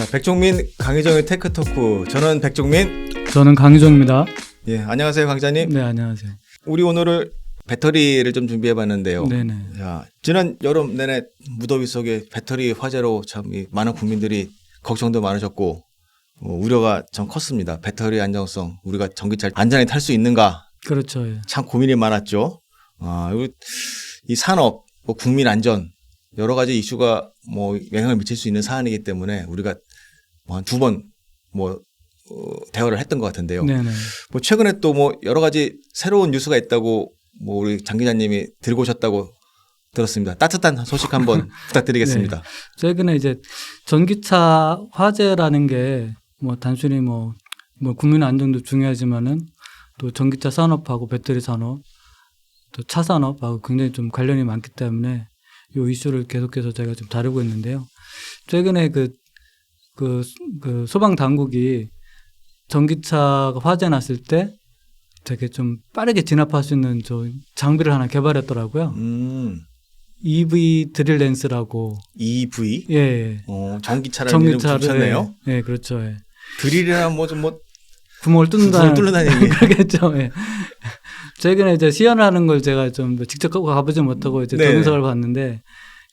자, 백종민, 강희정의 테크 토크. 저는 백종민. 저는 강희종입니다. 예, 안녕하세요, 강자님. 네, 안녕하세요. 우리 오늘을 배터리를 좀 준비해 봤는데요. 네네. 자, 지난 여름 내내 무더위 속에 배터리 화재로 참이 많은 국민들이 걱정도 많으셨고 어, 우려가 좀 컸습니다. 배터리 안정성, 우리가 전기차 안전히 탈 수 있는가 그렇죠. 예. 참 고민이 많았죠. 아, 이 산업, 뭐 국민 안전 여러 가지 이슈가 뭐 영향을 미칠 수 있는 사안이기 때문에 우리가 뭐 한 두번뭐 대화를 했던 것 같은데요. 네네. 뭐 최근에 또 뭐 여러 가지 새로운 뉴스가 있다고 뭐 우리 장 기자님이 들고 오셨다고 들었습니다. 따뜻한 소식 한번 부탁드리겠습니다. 최근에 이제 전기차 화재라는 게 뭐 단순히 뭐, 뭐 국민 안전도 중요하지만은 또 전기차 산업하고 배터리 산업 또 차 산업하고 굉장히 좀 관련이 많기 때문에 이 이슈를 계속해서 제가 좀 다루고 있는데요. 최근에 그, 그, 그 소방 당국이 전기차가 화재 났을 때 되게 좀 빠르게 진압할 수 있는 저 장비를 하나 개발했더라고요. 음, EV 드릴 렌스라고 EV 예, 예. 어, 전기차라는 이름 붙였네요. 예, 예, 그렇죠. 예. 드릴이나 뭐좀뭐 구멍을 뚫는다. 구멍을 뚫는다는 얘기. 그러겠죠. 예. 최근에 이제 시연하는 걸 제가 좀 직접 가보지 못하고 이제 네. 동영상을 봤는데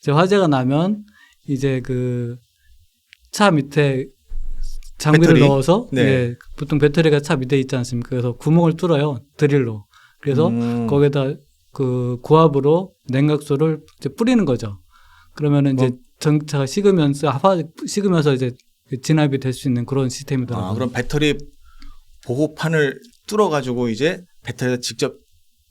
이제 화재가 나면 이제 그 차 밑에 장비를 배터리? 넣어서 네. 예, 보통 배터리가 차 밑에 있지 않습니까? 그래서 구멍을 뚫어요 드릴로. 그래서 음, 거기에다 그 고압으로 냉각수를 이제 뿌리는 거죠. 그러면은 이제 뭐- 전기차가 식으면서 화 식으면서 이제 진압이 될 수 있는 그런 시스템이더라고요. 아, 그럼 배터리 보호판을 뚫어 가지고 이제 배터리에다 직접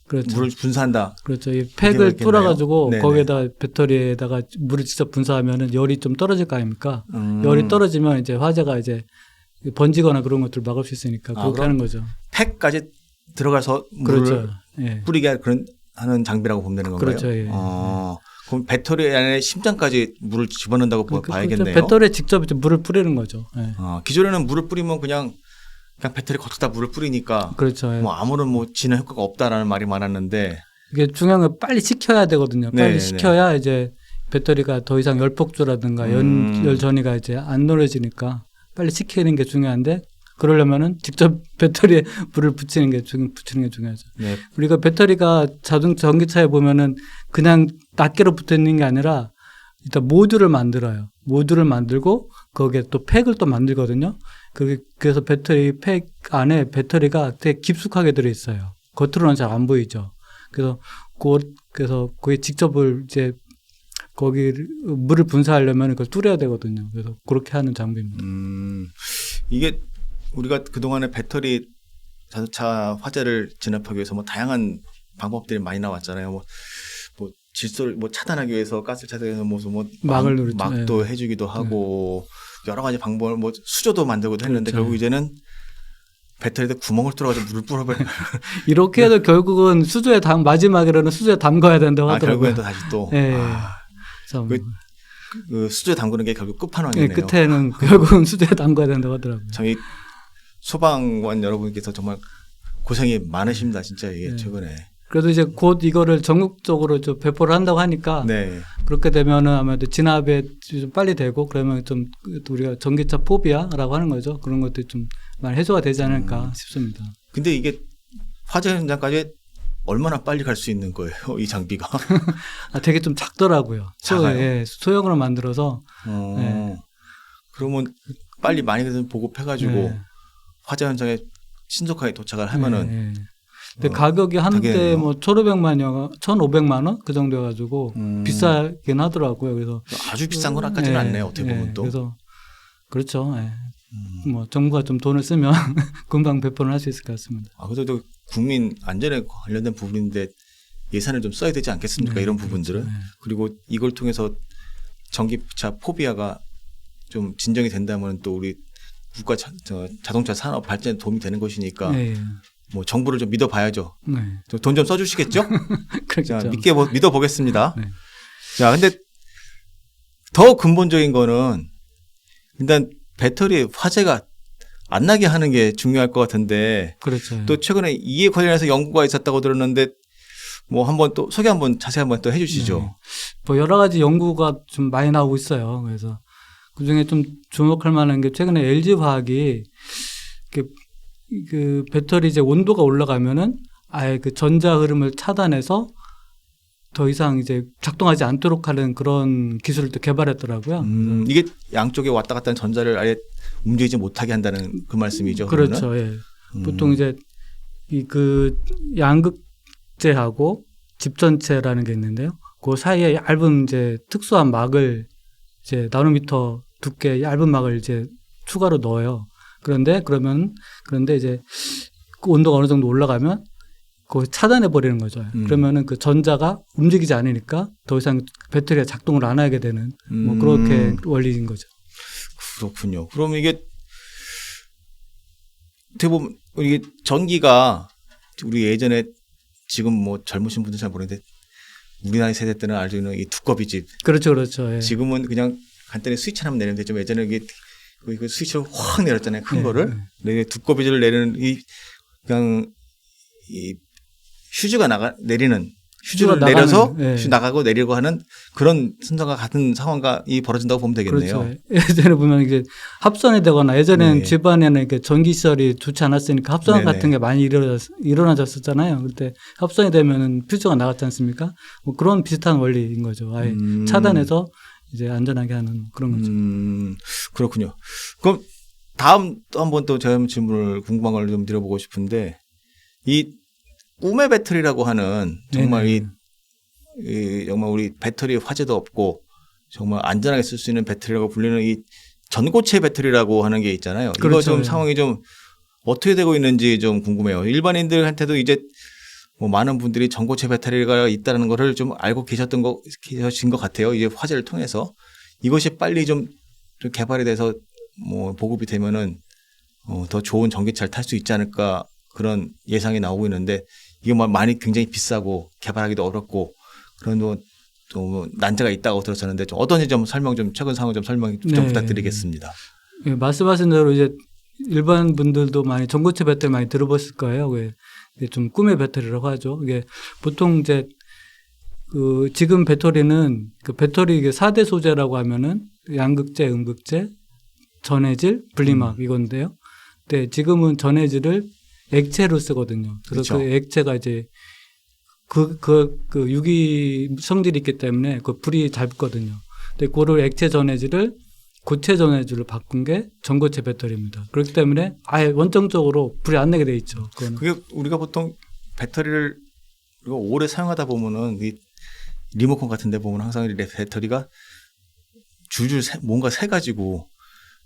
그렇죠. 물을 분사한다. 그렇죠. 이. 팩을 뚫어가지고 네네. 거기에다 배터리에다가 물을 직접 분사하면은 열이 좀 떨어질 거 아닙니까? 음, 열이 떨어지면 이제 화재가 이제 번지거나 그런 것들을 막을 수 있으니까 아, 그렇게 하는 거죠. 팩까지 들어가서 물을 그렇죠. 예. 뿌리게 할 그런 하는 장비라고 보면 되는 건가요? 그렇죠, 예. 어, 그럼 배터리 안에 심장까지 물을 집어넣는다고 보- 그- 봐야겠네요. 그렇죠. 배터리에 직접 이제 물을 뿌리는 거죠. 예. 어, 기존에는 물을 뿌리면 그냥 그냥 배터리 겉에다 물을 뿌리니까 그렇죠. 예. 뭐 아무런 뭐 진화 효과가 없다라는 말이 많았는데 이게 중요한 건 빨리 식혀야 되거든요. 네, 빨리 네. 식혀야 이제 배터리가 더 이상 열폭주라든가 연, 음. 열 전이가 이제 안 노래지니까 빨리 식히는 게 중요한데 그러려면은 직접 배터리에 불을 붙이는 게 중, 붙이는 게 중요하죠. 네, 우리가 배터리가 자동 전기차에 보면은 그냥 낱개로 붙어 있는 게 아니라 일단 모듈을 만들어요. 모듈을 만들고 거기에 또 팩을 또 만들거든요. 그게 그래서 배터리 팩 안에 배터리가 되게 깊숙하게 들어 있어요. 겉으로는 잘 안 보이죠. 그래서 그 그래서 거기 직접을 이제 거기 물을 분사하려면 그걸 뚫어야 되거든요. 그래서 그렇게 하는 장비입니다. 음, 이게 우리가 그동안에 배터리 자동차 화재를 진압하기 위해서 뭐 다양한 방법들이 많이 나왔잖아요. 뭐, 뭐 질소를 뭐 차단하기 위해서 가스 차단해서 뭐 막을 막- 누르죠. 막도 해주기도 하고 여러 가지 방법을 뭐 수조도 만들고도 했는데 그렇죠. 결국 이제는 배터리에 구멍을 뚫어가지고 물을 뿌려버려. 이렇게 해도 결국은 수조에 담 마지막에는 수조에 담가야 된다고 아, 하더라고요. 결국엔 또 다시 또 예. 아, 참. 그그 수조에 담그는 게 결국 예, 끝판왕이네요. 끝에는 결국은 수조에 담가야 된다고 하더라고요. 저희 소방관 여러분께서 정말 고생이 많으십니다. 진짜 이게 네. 최근에. 그래도 이제 곧 이거를 전국적으로 좀 배포를 한다고 하니까 네. 그렇게 되면은 아무래도 진압에 좀 빨리 되고 그러면 좀 우리가 전기차 포비아라고 하는 거죠. 그런 것들이 좀 많이 해소가 되지 않을까 음. 싶습니다. 근데 이게 화재 현장까지 얼마나 빨리 갈 수 있는 거예요, 이 장비가? 아, 되게 좀 작더라고요. 소, 작아요? 예, 소형으로 만들어서 어, 네. 그러면 빨리 많이 보급해가지고 예, 화재 현장에 신속하게 도착을 하면은 예, 예. 근데 어, 가격이 한대 되겠네요. 뭐 1,500만 원, 1,500만 원 그 정도 해가지고 음, 비싸긴 하더라고요. 그래서 아주 비싼 건 아까지는 예, 않네요. 어떻게 보면 예, 또. 그래서 그렇죠. 예. 음. 뭐 정부가 좀 돈을 쓰면 금방 배포를 할 수 있을 것 같습니다. 아, 그래도 국민 안전에 관련된 부분인데 예산을 좀 써야 되지 않겠습니까? 네, 이런 부분들은. 네. 그리고 이걸 통해서 전기차 포비아가 좀 진정이 된다면 또 우리 국가 자, 저 자동차 산업 발전에 도움이 되는 것이니까 네, 뭐 정부를 좀 믿어봐야죠. 네. 돈좀 써주시겠죠? 그렇죠. 자, 믿게 보- 믿어보겠습니다. 네. 자, 근데 더 근본적인 거는 일단 배터리 화재가 안 나게 하는 게 중요할 것 같은데 그렇죠. 또 최근에 이에 관련해서 연구가 있었다고 들었는데 뭐 한번 또 소개 한번 자세히 한번 또 해주시죠. 네. 뭐 여러 가지 연구가 좀 많이 나오고 있어요. 그래서 그 중에 좀 주목할 만한 게 최근에 LG 화학이 그, 그 배터리 이제 온도가 올라가면은 아예 그 전자 흐름을 차단해서 더 이상 이제 작동하지 않도록 하는 그런 기술을 또 개발했더라고요. 음, 이게 양쪽에 왔다 갔다 하는 전자를 아예 움직이지 못하게 한다는 그 말씀이죠. 그렇죠. 예. 음. 보통 이제 이 그 양극재하고 집전체라는 게 있는데요. 그 사이에 얇은 이제 특수한 막을 이제 나노미터 두께 얇은 막을 이제 추가로 넣어요. 그런데 그러면 그런데 이제 그 온도가 어느 정도 올라가면 그걸 차단해 버리는 거죠. 음. 그러면은 그 전자가 움직이지 않으니까 더 이상 배터리가 작동을 안 하게 되는 뭐 음. 그렇게 원리인 거죠. 그렇군요. 그럼 이게 보면 이게 전기가 우리 예전에 지금 뭐 젊으신 분들 잘 모르는데 우리 나이 세대 때는 알고 있는 이 두꺼비 집 그렇죠, 그렇죠. 예. 지금은 그냥 간단히 스위치 하나만 내는데 좀 예전에 이게 그, 그 스위치를 확 내렸잖아요 큰 네, 거를 네. 두꺼비질을 내리는 이 그냥 이 휴즈가 나가 내리는 휴즈를 휴즈가 내려서 예. 휴즈 나가고 내리고 하는 그런 순서가 같은 상황과 이 벌어진다고 보면 되겠네요. 그렇죠. 예전에 보면 이게 합선이 되거나 예전에는 네. 집안에는 이렇게 전기 시설이 좋지 않았으니까 합선 네네. 같은 게 많이 일어났, 일어나졌었잖아요. 그때 합선이 되면은 퓨즈가 나갔지 않습니까? 뭐 그런 비슷한 원리인 거죠. 아예 음. 차단해서 이제 안전하게 하는 그런 거죠. 음, 그렇군요. 그럼 다음 또 한번 또 제가 질문을 궁금한 걸 좀 드려보고 싶은데 이 꿈의 배터리라고 하는 정말. 이, 이 정말 우리 배터리 화재도 없고 정말 안전하게 쓸 수 있는 배터리라고 불리는 이 전고체 배터리라고 하는 게 있잖아요. 이거 그렇죠. 좀 예. 상황이 좀 어떻게 되고 있는지 좀 궁금해요. 일반인들한테도 이제 뭐 많은 분들이 전고체 배터리가 있다는 거를 좀 알고 계셨던 거 계신 것 같아요. 이제 화제를 통해서 이것이 빨리 좀, 좀 개발이 돼서 뭐 보급이 되면은 어, 더 좋은 전기차를 탈 수 있지 않을까 그런 예상이 나오고 있는데 이게 뭐 많이 굉장히 비싸고 개발하기도 어렵고 그런 또, 또 난제가 있다고 들었었는데 좀 어떤지 좀 설명 좀 최근 상황 좀 설명 좀 네. 부탁드리겠습니다. 예, 말씀하신 대로 이제 일반 분들도 많이 전고체 배터리 많이 들어보실 거예요. 왜 좀 꿈의 배터리라고 하죠. 이게 보통 이제 그 지금 배터리는 그 배터리 이게 4대 소재라고 하면은 양극재, 음극재, 전해질, 분리막 이건데요. 근데 지금은 전해질을 액체로 쓰거든요. 그래서 그쵸. 그 액체가 이제 그, 그, 그 유기 성질이 있기 때문에 그 불이 잘 붙거든요. 근데 그를 액체 전해질을 고체 전해질로 바꾼 게 전고체 배터리입니다. 그렇기 때문에 아예 원정적으로 불이 안 내게 돼 있죠. 그거는. 그게 우리가 보통 배터리를 우리가 오래 사용하다 보면은 이 리모컨 같은 데 보면 항상 이 배터리가 줄줄 새- 뭔가 새 가지고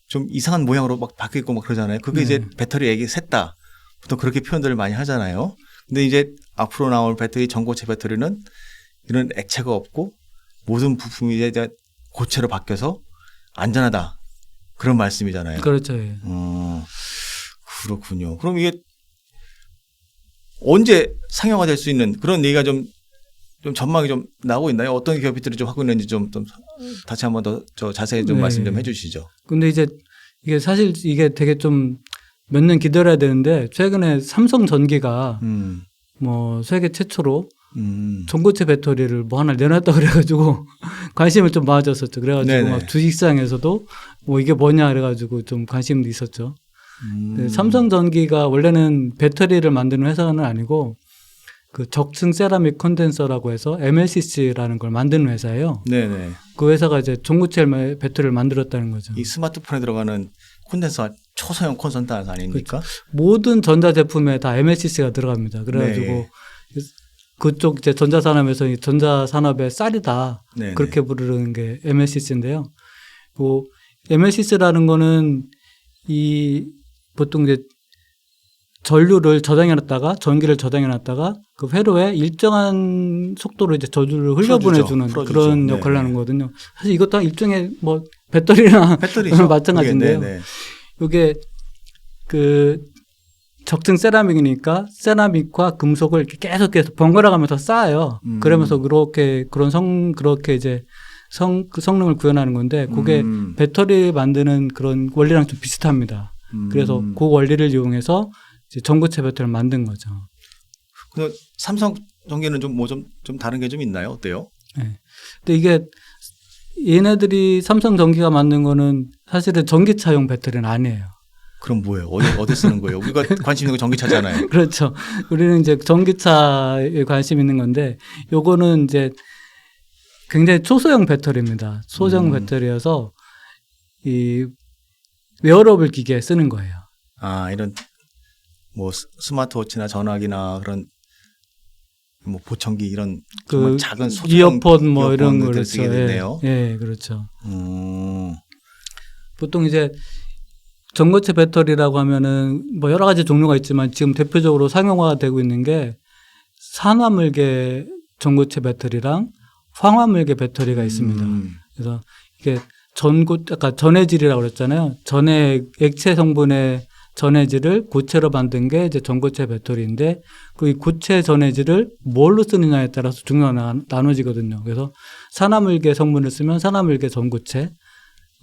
좀 이상한 모양으로 막 바뀌고 막 그러잖아요. 그게 네. 이제 배터리 액이 샜다. 보통 그렇게 표현들을 많이 하잖아요. 근데 이제 앞으로 나올 배터리 전고체 배터리는 이런 액체가 없고 모든 부품이 이제 고체로 바뀌어서 안전하다. 그런 말씀이잖아요. 그렇죠. 예. 어, 그렇군요. 그럼 이게 언제 상용화 될 수 있는 그런 얘기가 좀, 좀 전망이 좀 나오고 있나요? 어떤 기업들이 좀 하고 있는지 좀, 좀 다시 한번 더 저 자세히 좀 네. 말씀 좀 해주시죠. 근데 이제 이게 사실 이게 되게 좀 몇 년 기다려야 되는데 최근에 삼성 전기가 음, 뭐 세계 최초로 음, 전고체 배터리를 뭐 하나 내놨다 그래가지고 관심을 좀 많아졌었죠. 그래가지고 네네. 막 주식시장에서도 뭐 이게 뭐냐 그래가지고 좀 관심도 있었죠. 음. 네, 삼성전기가 원래는 배터리를 만드는 회사는 아니고 그 적층 세라믹 컨덴서라고 해서 MLCC라는 걸 만드는 회사예요. 네네. 그 회사가 이제 전고체 배터리를 만들었다는 거죠. 이 스마트폰에 들어가는 콘덴서 초소형 콘센트가 아닙니까? 모든 전자 제품에 다 MLCC가 들어갑니다. 그래가지고 네. 그쪽 이제 전자 산업에서 이 전자 산업의 쌀이다 네네. 그렇게 부르는 게 MLCC인데요. 그 MLCC라는 거는 이 보통 이제 전류를 저장해놨다가 전기를 저장해놨다가 그 회로에 일정한 속도로 이제 저주를 흘려보내주는 풀어주죠. 그런 네, 역할을 네. 하는 거거든요. 사실 이것도 한 일종의 뭐 배터리나. 마찬가지인데요. 그게, 네네. 이게 그 적층 세라믹이니까 세라믹과 금속을 이렇게 계속 계속 번갈아 가면서 쌓아요. 음. 그러면서 그렇게 그런 성 그렇게 이제 성 그 성능을 구현하는 건데 그게 음, 배터리 만드는 그런 원리랑 좀 비슷합니다. 음. 그래서 그 원리를 이용해서 전고체 배터리를 만든 거죠. 그래서 삼성 전기는 좀 뭐 좀 좀 다른 게 좀 있나요? 어때요? 근데 이게 얘네들이 삼성 전기가 만든 거는 사실은 전기차용 배터리는 아니에요. 그럼 뭐예요? 어디 어디 쓰는 거예요? 우리가 관심 있는 거 전기차잖아요. 그렇죠. 우리는 이제 전기차에 관심 있는 건데 요거는 이제 굉장히 초소형 배터리입니다. 소형 음. 배터리여서 이 웨어러블 기계에 쓰는 거예요. 아 이런 뭐 스- 스마트워치나 전화기나 그런 뭐 보청기 이런 그 작은 소소형 이어폰 뭐 이런 거 이어폰들 그렇죠. 쓰게 예, 됐네요. 예, 그렇죠. 음, 보통 이제 전고체 배터리라고 하면은 뭐 여러 가지 종류가 있지만 지금 대표적으로 상용화가 되고 있는 게 산화물계 전고체 배터리랑 황화물계 배터리가 있습니다. 음, 그래서 이게 전고 아까 전해질이라고 그랬잖아요. 전해 액체 성분의 전해질을 고체로 만든 게 이제 전고체 배터리인데 그이 고체 전해질을 뭘로 쓰느냐에 따라서 중요한 나- 나눠지거든요. 그래서 산화물계 성분을 쓰면 산화물계 전고체,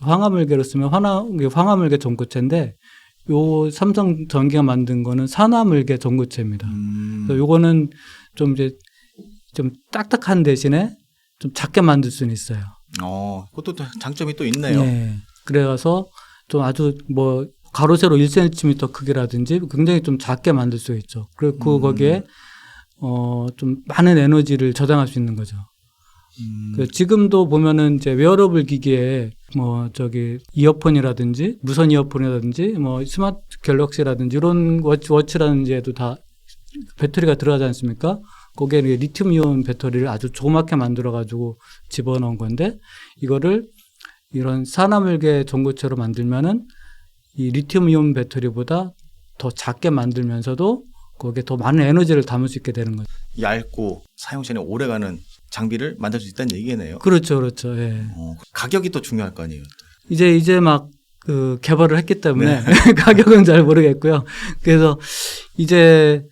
황화물계로 쓰면 황화, 황화물계 전고체인데 요 삼성 전기가 만든 거는 산화물계 전고체입니다. 음. 그래서 요거는 좀 이제 좀 딱딱한 대신에 좀 작게 만들 수는 있어요. 어, 그것도 또 장점이 또 있네요. 네. 그래서 좀 아주 뭐 가로 세로 1cm 크기라든지 굉장히 좀 작게 만들 수 있죠. 그리고 그 음. 거기에 어 좀 많은 에너지를 저장할 수 있는 거죠. 음, 그 지금도 보면은 이제 웨어러블 기기에 뭐 저기 이어폰이라든지 무선 이어폰이라든지 뭐 스마트 갤럭시라든지 이런 워치, 워치라든지에도 다 배터리가 들어가지 않습니까? 거기에 리튬이온 배터리를 아주 조그맣게 만들어 가지고 집어넣은 건데 이거를 이런 산화물계 전고체로 만들면은 이 리튬이온 배터리보다 더 작게 만들면서도 거기에 더 많은 에너지를 담을 수 있게 되는 거죠. 얇고 사용 시간이 오래가는 장비를 만들 수 있다는 얘기네요. 그렇죠, 그렇죠. 예. 어, 가격이 또 중요할 거 아니에요. 이제 이제 막 그 개발을 했기 때문에 가격은 잘 모르겠고요. 그래서 이제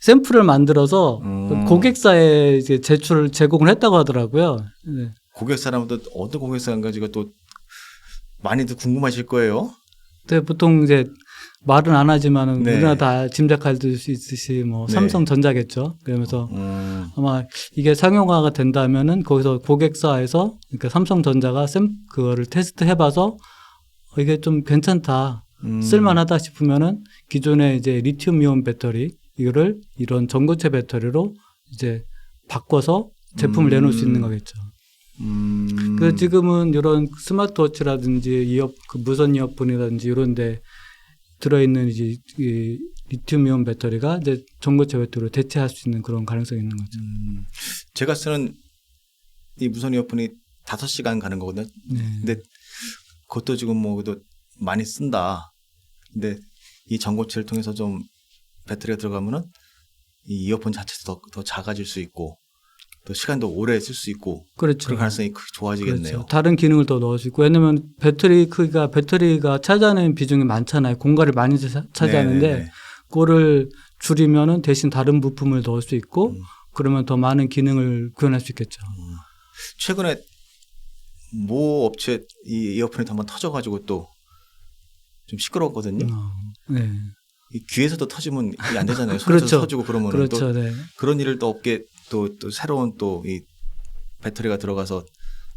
샘플을 만들어서 음. 고객사에 이제 제출을 제공을 했다고 하더라고요. 네. 고객 사람도 어떤 고객사인가 지가 또 많이들 궁금하실 거예요. 근데 보통 이제 말은 안 하지만은 네. 우리나 다 짐작할 수 있듯이 뭐 네. 삼성전자겠죠. 그러면서 음, 아마 이게 상용화가 된다면은 거기서 고객사에서 그러니까 삼성전자가 샘 그거를 테스트 해봐서 어, 이게 좀 괜찮다. 음. 쓸만하다 싶으면은 기존의 이제 리튬이온 배터리 이거를 이런 전고체 배터리로 이제 바꿔서 제품을 음. 내놓을 수 있는 거겠죠. 음, 그 지금은 이런 스마트워치라든지 이어 그 무선 이어폰이라든지 이런데 들어있는 이제 이 리튬이온 배터리가 이제 전고체 배터리로 대체할 수 있는 그런 가능성이 있는 거죠. 음, 제가 쓰는 이 무선 이어폰이 5시간 가는 거거든요. 네. 근데 그것도 지금 뭐 그래도 많이 쓴다. 근데 이 전고체를 통해서 좀 배터리가 들어가면은 이 이어폰 자체도 더, 더 작아질 수 있고 또 시간도 오래 쓸 수 있고 그렇죠. 그런 가능성이 크게 좋아지겠네요. 그렇죠. 다른 기능을 더 넣을 수 있고 왜냐면 배터리 크기가 배터리가 차지하는 비중이 많잖아요. 공간을 많이 차- 차지하는데 네네네. 그거를 줄이면은 대신 다른 부품을 넣을 수 있고 음. 그러면 더 많은 기능을 구현할 수 있겠죠. 최근에 모 업체 이 이어폰이 한번 터져가지고 또 좀 시끄러웠거든요. 어, 네. 이 귀에서도 터지면 이게 안 되잖아요. 그렇죠. 터지고 그러면 또 그렇죠. 네. 그런 일을 또 없게 또, 또 새로운 또 이 배터리가 들어가서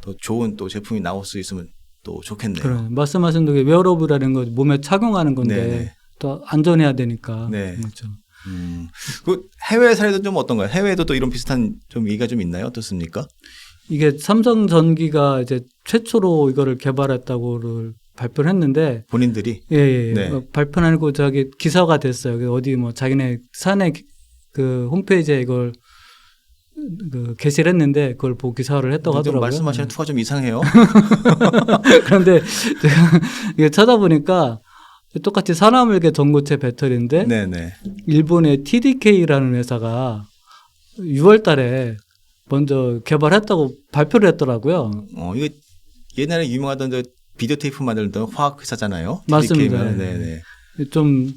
더 좋은 또 제품이 나올 수 있으면 또 좋겠네요. 그런 말씀하신 대로 웨어러블이라는 거 몸에 착용하는 건데 네네. 또 안전해야 되니까. 네. 그렇죠. 음. 그 해외 사례도 좀 어떤가요? 해외에도 또 이런 비슷한 좀 얘기가 좀 있나요? 어떻습니까? 이게 삼성 전기가 이제 최초로 이거를 개발했다고를 발표를 했는데 본인들이 예, 예. 네. 어, 발표는 아니고 저기 기사가 됐어요. 그 어디 뭐 자기네 사내 기- 그 홈페이지에 이걸 그 게시를 했는데 그걸 보고 기사를 했다고 좀 하더라고요. 말씀하시는 투가 좀 이상해요. 네. 그런데 제가 이게 찾아보니까 똑같이 산화물계 전고체 배터리인데 네네. 일본의 TDK라는 회사가 6월 달에 먼저 개발했다고 발표를 했더라고요. 어 이거 옛날에 유명하던 저 비디오 테이프 만들던 화학 회사잖아요. 맞습니다. TDK 면. 네네. 좀,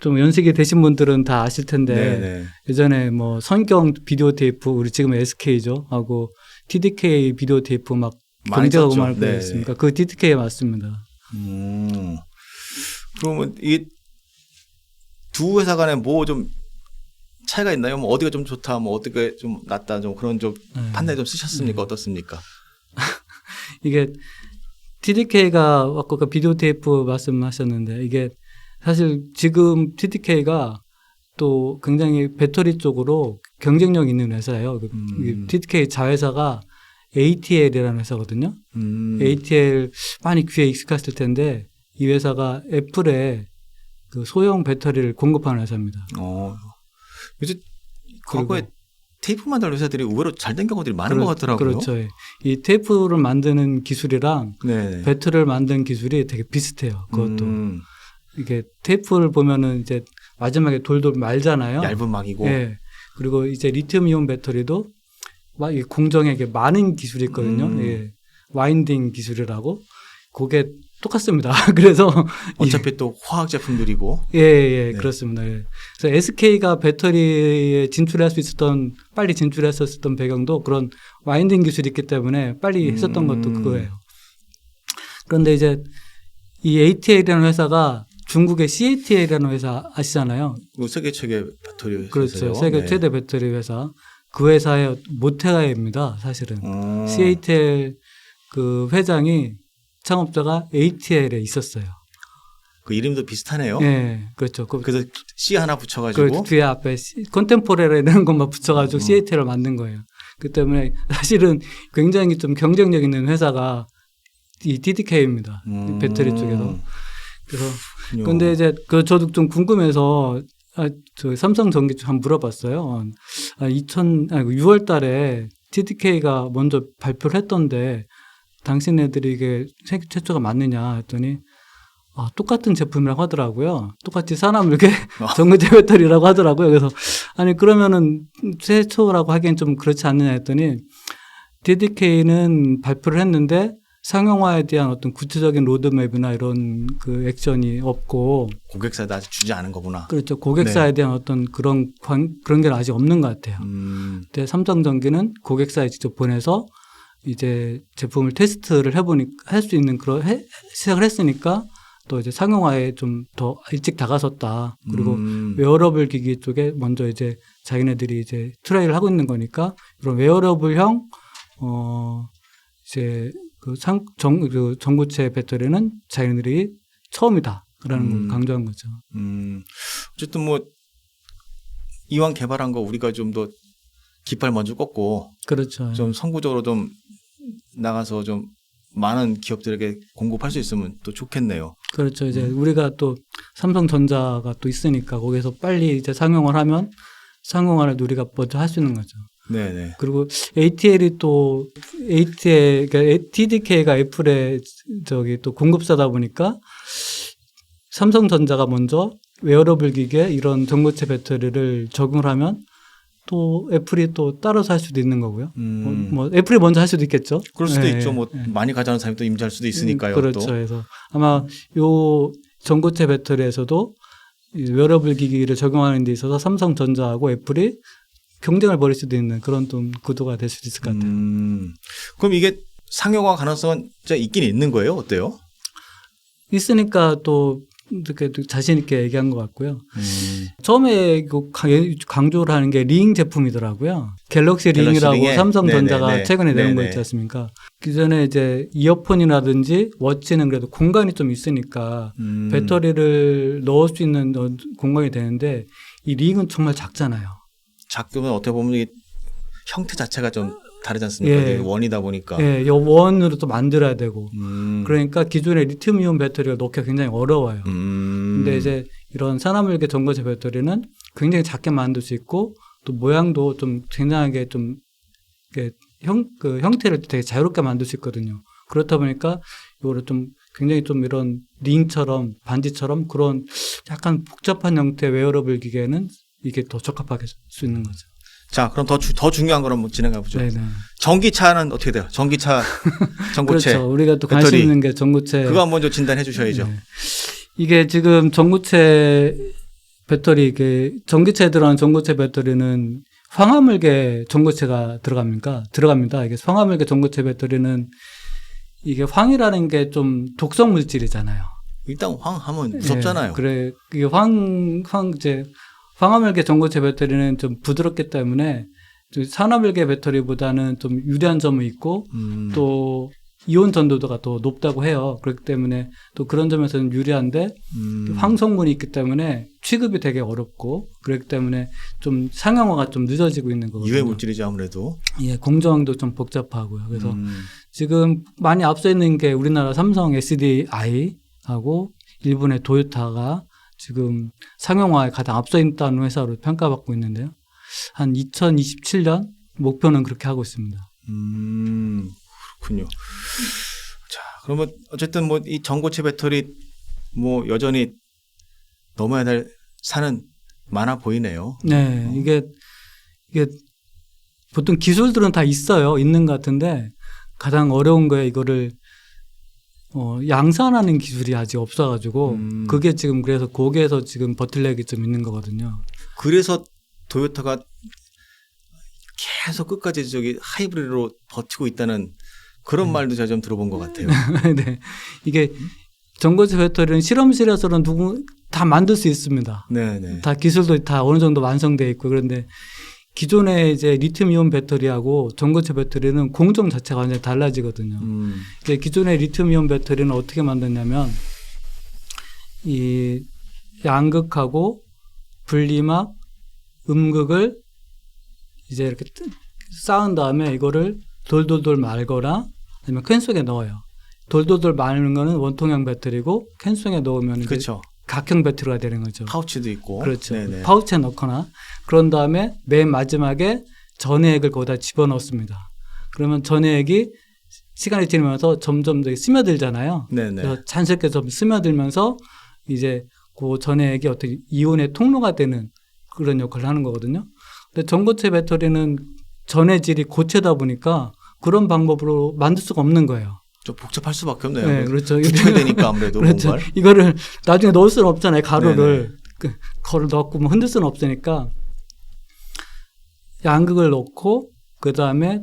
좀 연식이 되신 분들은 다 아실 텐데 네네. 예전에 뭐 선경 비디오 테이프 우리 지금 SK죠 하고 TDK 비디오 테이프 막 썼죠. 말고 네. 했습니까? 그 TDK 맞습니다. 음. 그러면 이두 회사 간에 뭐 좀 차이가 있나요? 뭐 어디가 좀 좋다, 뭐 어떻게 좀 낫다, 좀 그런 좀 네. 판단 좀 쓰셨습니까? 어떻습니까? 이게 TDK가 아까 그 비디오 테이프 말씀하셨는데 이게 사실 지금 TDK가 또 굉장히 배터리 쪽으로 경쟁력 있는 회사예요. 그 음. TDK 자회사가 ATL이라는 회사거든요. 음. ATL 많이 귀에 익숙했을 텐데 이 회사가 애플에 그 소형 배터리를 공급하는 회사입니다. 어. 요새 과거에 테이프 만드는 회사들이 의외로 잘 된 경우들이 많은 그렇- 것 같더라고요. 그렇죠. 예. 이 테이프를 만드는 기술이랑 네. 배터리를 만드는 기술이 되게 비슷해요. 그것도 음, 이게 테이프를 보면은 이제 마지막에 돌돌 말잖아요. 얇은 막이고. 예. 그리고 이제 리튬이온 배터리도 막이 공정에 게 많은 기술이 있거든요. 음. 예. 와인딩 기술이라고. 그게 똑같습니다. 그래서 이- 어차피 또 화학 제품들이고. 예, 예, 네. 그렇습니다. 예. 그래서 SK가 배터리에 진출할 수 있었던 빨리 진출했었던 배경도 그런 와인딩 기술이 있기 때문에 빨리 했었던 음. 것도 그거예요. 그런데 이제 이 ATL이라는 회사가 중국의 CATL이라는 회사 아시잖아요. 이거 세계 최대 배터리 회사예요. 그렇죠. 세계 네. 최대 배터리 회사. 그 회사의 모태가입니다. 사실은. 어. CATL 그 회장이 창업자가 ATL에 있었어요. 그 이름도 비슷하네요. 예, 그렇죠. 그, 그래서 C 하나 붙여가지고 그 뒤에 앞에 컨템포레라는 것만 붙여가지고 음. CATL을 만든 거예요. 그 때문에 사실은 굉장히 좀 경쟁력 있는 회사가 이 TDK입니다. 음. 배터리 쪽에서. 그래서. 근데 이제 그 저도 좀 궁금해서 아, 저 삼성 전기 좀 한번 물어봤어요. 아, 2000 아니 6월 달에 TDK가 먼저 발표를 했던데 당신네들이 이게 세계 최초가 맞느냐 했더니 아, 똑같은 제품이라고 하더라고요. 똑같이 산화물계 전기제 배터리라고 하더라고요. 그래서 아니 그러면은 최초라고 하기엔 좀 그렇지 않느냐 했더니 TDK는 발표를 했는데 상용화에 대한 어떤 구체적인 로드맵이나 이런 그 액션이 없고 고객사도 아직 주지 않은 거구나. 그렇죠 고객사에 대한 어떤 그런 관, 그런 게 아직 없는 것 같아요. 음. 근데 삼성전기는 고객사에 직접 보내서 이제 제품을 테스트를 해보니 할수 있는 그런 해, 시작을 했으니까 또 이제 상용화에 좀 더 일찍 다가섰다. 그리고 음. 웨어러블 기기 쪽에 먼저 이제 자기네들이 이제 트라이를 하고 있는 거니까 이런 웨어러블형 어 이제 그 상, 정, 그 전구체 배터리는 자기네들이 처음이다라는 음. 걸 강조한 거죠. 음. 어쨌든 뭐 이왕 개발한 거 우리가 좀 더 깃발 먼저 꺾고 그렇죠. 좀 선구적으로 좀 나가서 좀 많은 기업들에게 공급할 수 있으면 또 좋겠네요. 그렇죠. 이제 음. 우리가 또 삼성전자가 또 있으니까 거기서 빨리 이제 상용화를 하면 상용화를 우리가 먼저 할 수 있는 거죠. 네네. 그리고 ATL이 또 ATL 그러니까 TDK가 애플의 저기 또 공급사다 보니까 삼성전자가 먼저 웨어러블 기기에 이런 전고체 배터리를 적용을 하면 또 애플이 또 따라서 할 수도 있는 거고요. 음. 뭐, 뭐 애플이 먼저 할 수도 있겠죠. 그럴 수도 예, 있죠. 뭐 예. 많이 가져가는 사람이 또 임자할 수도 있으니까요. 음, 그렇죠. 또. 그래서 아마 요 전고체 배터리에서도 이 웨어러블 기기를 적용하는 데 있어서 삼성전자하고 애플이 경쟁을 벌일 수도 있는 그런 좀 구도가 될 수도 있을 것 같아요. 음. 그럼 이게 상용화 가능성은 있긴 있는 거예요? 어때요? 있으니까 또 이렇게 또 자신 있게 얘기한 것 같고요. 음. 처음에 그 강- 강조를 하는 게 링 제품이더라고요. 갤럭시 갤럭시 링이라고 링에? 삼성전자가 네네네. 최근에 내는 거. 있지 않습니까? 기존에 이제 이어폰이라든지 워치는 그래도 공간이 좀 있으니까 음. 배터리를 넣을 수 있는 어, 공간이 되는데 이 링은 정말 작잖아요. 작으면 어떻게 보면 이게 형태 자체가 좀 다르지 않습니까? 예. 원이다 보니까. 예, 요 원으로 또 만들어야 되고 음. 그러니까 기존의 리튬이온 배터리가 넣기가 굉장히 어려워요. 음. 근데 이제 이런 산화물계 전고체 배터리는 굉장히 작게 만들 수 있고 또 모양도 좀 굉장하게 좀 형, 그 형태를 되게 자유롭게 만들 수 있거든요. 그렇다 보니까 이거를 좀 굉장히 좀 이런 링처럼 반지처럼 그런 약간 복잡한 형태의 웨어러블 기계는 이게 더 적합하게 수 있는 거죠. 자, 그럼 더, 주- 더 중요한 걸 한번 진행해 보죠. 네네. 전기차는 어떻게 돼요? 전기차, 전고체. 그렇죠. 우리가 또 관심 배터리. 있는 게 전고체. 그거 한번 좀 진단해 주셔야죠. 네. 이게 지금 전구체 배터리 이게 전기체에 들어가는 전구체 배터리는 황화물계 전구체가 들어갑니까? 들어갑니다. 이게 황화물계 전구체 배터리는 이게 황이라는 게 좀 독성 물질이잖아요. 일단 황 하면 무섭잖아요. 예, 그래 이게 황, 황 이제 황화물계 전구체 배터리는 좀 부드럽기 때문에 좀 산화물계 배터리보다는 좀 유리한 점이 있고 음. 또 이온 전도도가 더 높다고 해요. 그렇기 때문에 또 그런 점에서는 유리한데 음. 황성분이 있기 때문에 취급이 되게 어렵고 그렇기 때문에 좀 상용화가 좀 늦어지고 있는 거거든요. 유해 물질이죠 아무래도. 예, 공정도 좀 복잡하고요. 그래서 음. 지금 많이 앞서 있는 게 우리나라 삼성 SDI하고 일본의 도요타가 지금 상용화에 가장 앞서 있다는 회사로 평가받고 있는데요. 한 2027년 목표는 그렇게 하고 있습니다. 음, 그렇군요. 자, 그러면 어쨌든 뭐 이 전고체 배터리 뭐 여전히 넘어야 될 산은 많아 보이네요. 네, 이게 이게 보통 기술들은 다 있어요. 있는 것 같은데 가장 어려운 거에 이거를 어, 양산하는 기술이 아직 없어가지고 음. 그게 지금 그래서 거기에서 지금 버틀렉이 좀 있는 거거든요. 그래서 도요타가 계속 끝까지 저기 하이브리드로 버티고 있다는 그런 말도 제가 좀 들어본 것 같아요. 네, 이게 전고체 배터리는 실험실에서는 누구 다 만들 수 있습니다. 네, 네. 다 기술도 다 어느 정도 완성돼 있고 그런데 기존의 이제 리튬이온 배터리하고 전고체 배터리는 공정 자체가 완전히 달라지거든요. 음, 이제 기존의 리튬이온 배터리는 어떻게 만드냐면 이 양극하고 분리막, 음극을 이제 이렇게 뜨- 쌓은 다음에 이거를 돌돌돌 말거나 아니면 캔 속에 넣어요. 돌돌돌 말는 거는 원통형 배터리고 캔 속에 넣으면 그렇죠. 각형 배터리가 되는 거죠. 파우치도 있고. 그렇죠. 네네. 파우치에 넣거나 그런 다음에 맨 마지막에 전해액을 거기다 집어넣습니다. 그러면 전해액이 시간이 지나면서 점점 더 스며들잖아요. 네네. 그래서 자연스럽게 좀 스며들면서 이제 그 전해액이 어떤 이온의 통로가 되는 그런 역할을 하는 거거든요. 근데 전고체 배터리는 전해질이 고체다 보니까 그런 방법으로 만들 수가 없는 거예요. 좀 복잡할 수밖에 없네요. 네, 그렇죠. 붙여야 되니까 아무래도 그렇죠. 뭔가를. 이거를 나중에 넣을 수는 없잖아요. 가루를 네네. 그, 거를 넣고 뭐 흔들 수는 없으니까 양극을 넣고 그 다음에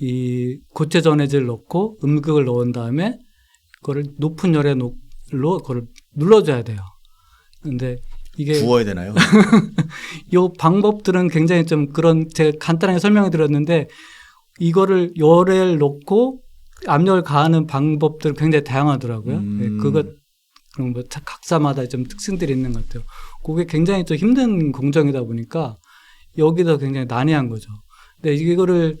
이 고체 전해질 넣고 음극을 넣은 다음에 그거를 높은 열에 놓로 그걸 눌러줘야 돼요. 근데 이게 부어야 되나요? 요 방법들은 굉장히 좀 그런 제가 간단하게 설명해 드렸는데 이거를 열을 놓고 압력을 가하는 방법들 굉장히 다양하더라고요. 음. 예, 그것 그런 뭐 자- 각사마다 좀 특징들이 있는 것 같아요. 그게 굉장히 좀 힘든 공정이다 보니까 여기도 굉장히 난해한 거죠. 근데 이거를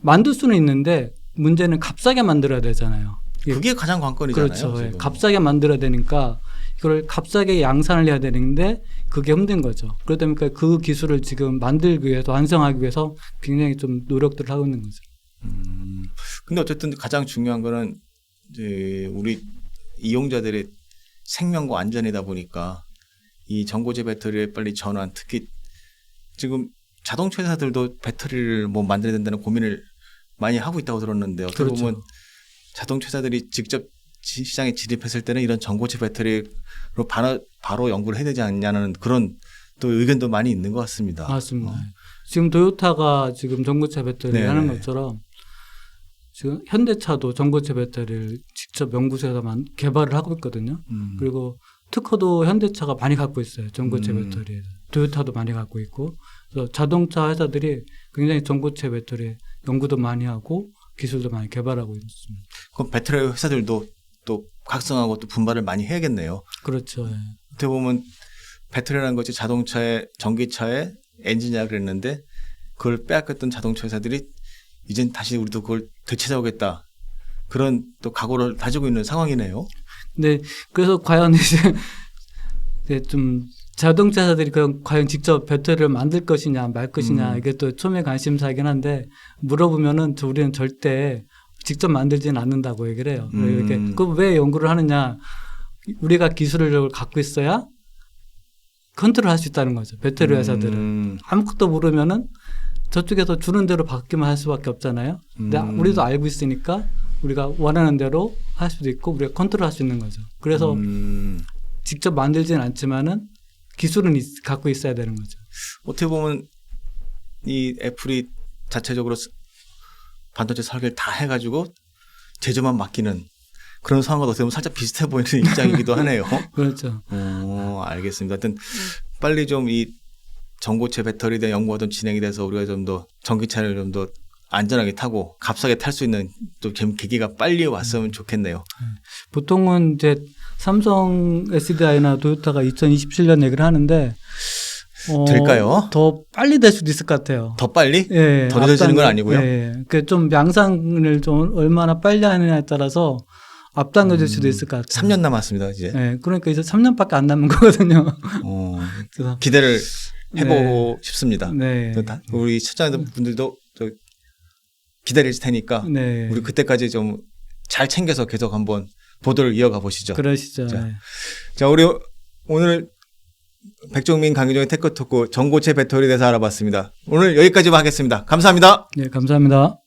만들 수는 있는데 문제는 값싸게 만들어야 되잖아요. 예, 그게 가장 관건이잖아요. 그렇죠. 예, 지금. 값싸게 만들어야 되니까 이걸 값싸게 양산을 해야 되는데 그게 힘든 거죠. 그러다 보니까 그 기술을 지금 만들기 위해서 완성하기 위해서 굉장히 좀 노력들을 하고 있는 거죠. 음. 근데 어쨌든 가장 중요한 거는 이제 우리 이용자들의 생명과 안전이다 보니까 이 전고체 배터리의 빨리 전환 특히 지금 자동차 회사들도 배터리를 뭐 만들어야 된다는 고민을 많이 하고 있다고 들었는데 어떻게 그렇죠. 보면 자동차 회사들이 직접 지- 시장에 진입했을 때는 이런 전고체 배터리로 바로, 바로 연구를 해야 되지 않냐는 그런 또 의견도 많이 있는 것 같습니다. 맞습니다. 어. 지금 도요타가 지금 전고체 배터리 네네. 하는 것처럼 지금 현대차도 전고체 배터리를 직접 연구소에서 만, 개발을 하고 있거든요. 음. 그리고 특허도 현대차가 많이 갖고 있어요. 전고체 음. 배터리. 도요타도 많이 갖고 있고. 그래서 자동차 회사들이 굉장히 전고체 배터리 연구도 많이 하고 기술도 많이 개발하고 있습니다. 그럼 배터리 회사들도 또 각성하고 또 분발을 많이 해야겠네요. 그렇죠. 예. 어떻게 보면 배터리라는 것이 자동차의 전기차의 엔진이라 그랬는데 그걸 빼앗겼던 자동차 회사들이 이젠 다시 우리도 그걸 되찾아오겠다 그런 또 각오를 다지고 있는 상황이네요. 근데 그래서 과연 이제 이제 좀 자동차 회사들이 그 과연 직접 배터리를 만들 것이냐 말 것이냐 음. 이게 또 처음에 관심사이긴 한데 물어보면은 저 우리는 절대 직접 만들지는 않는다고 얘기를 해요. 음. 이렇게 그왜 연구를 하느냐? 우리가 기술을 갖고 있어야 컨트롤할 수 있다는 거죠. 배터리 회사들은 음, 아무것도 모르면은 저쪽에서 주는 대로 받기만 할 수밖에 없잖아요. 근데 음. 우리도 알고 있으니까 우리가 원하는 대로 할 수도 있고 우리가 컨트롤할 수 있는 거죠. 그래서 음, 직접 만들지는 않지만은 기술은 있- 갖고 있어야 되는 거죠. 어떻게 보면 이 애플이 자체적으로 스- 반도체 설계를 다 해가지고 제조만 맡기는 그런 상황과 어떻게 보면 살짝 비슷해 보이는 입장이기도 하네요. 그렇죠. 어, 알겠습니다. 하여튼 빨리 좀 이 전고체 배터리에 대한 연구가 좀 진행이 돼서 우리가 좀 더 전기차를 좀 더 안전하게 타고 값싸게 탈 수 있는 또 계- 계기가 빨리 왔으면 좋겠네요. 보통은 이제 삼성 SDI나 토요타가 2027년 얘기를 하는데 어, 될까요? 더 빨리 될 수도 있을 것 같아요. 더 빨리? 예, 더 늦어지는 건 아니고요? 예, 그좀 양상을 좀 얼마나 빨리 하느냐에 따라서 앞당겨질 수도 있을 것 같아요. 3년 남았습니다, 이제. 예, 그러니까 이제 3년밖에 안 남은 거거든요. 어, 기대를 해보고 싶습니다. 네, 또 다- 우리 시청자분들도 저 기다릴 테니까 네, 우리 그때까지 좀 잘 챙겨서 계속 한번 보도를 이어가 보시죠. 그러시죠. 자, 네. 자, 우리 오늘 백종민 강기종의 테크토크 전고체 배터리 대해서 알아봤습니다. 오늘 여기까지만 하겠습니다. 감사합니다. 네, 감사합니다.